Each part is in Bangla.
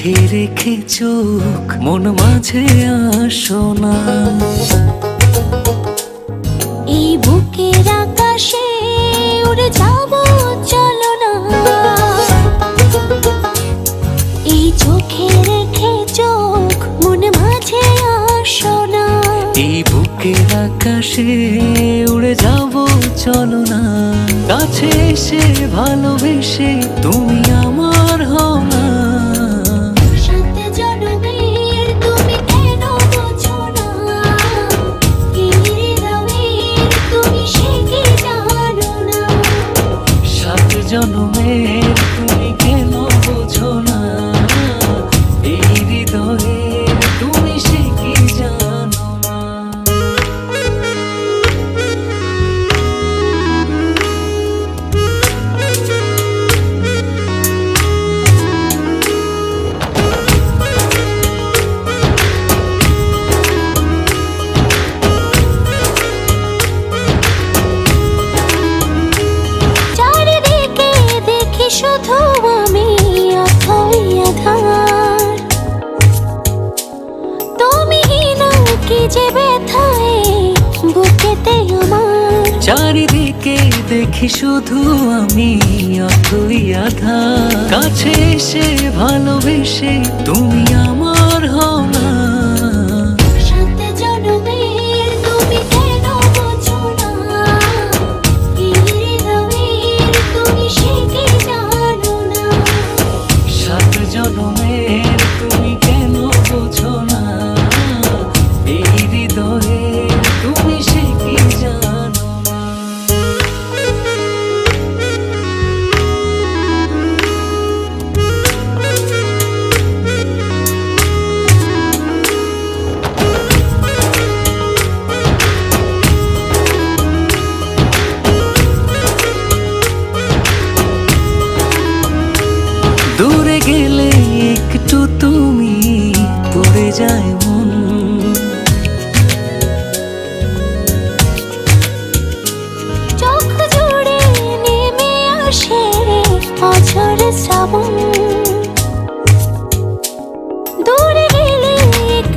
চোখে রেখে চোখ মন মাঝে আসো না এই বুকের আকাশে উড়ে যাব চলো না এই চোখে রেখে চোখ মনে মাঝে আসো না এই বুকের আকাশে উড়ে যাব চলো না কাছে এসে ভালোবেসে তুমি আমার হও না কি যে ব্যথায়, বুকেতে আমার চারিদিকে দেখি শুধু আমি অথই আধা। কাছে এসে ভালোবেসে তুমি আমার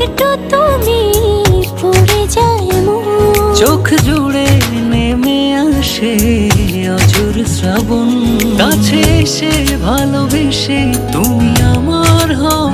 একটু তুমি পড়ে যায় চোখ জুড়ে নেমে আসে অজুর শ্রাবণ। কাছে এসে ভালোবেসে তুমি আমার হও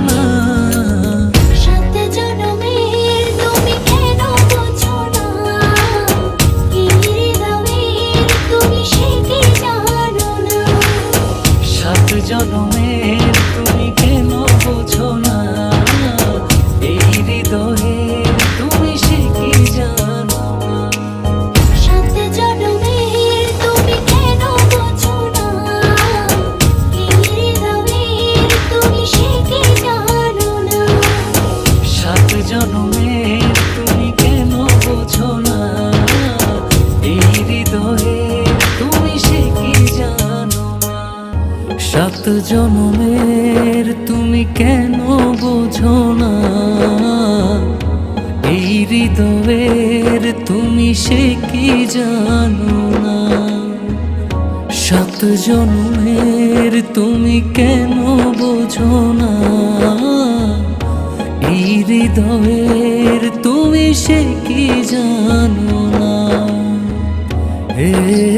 সাত জন্মের তুমি কেন বোঝো না? এই হৃদয়ের তুমি সে কি জানো না? সাত জন্মের তুমি কেন বোঝো না? এই হৃদয়ের তুমি সে কি জানো না? হে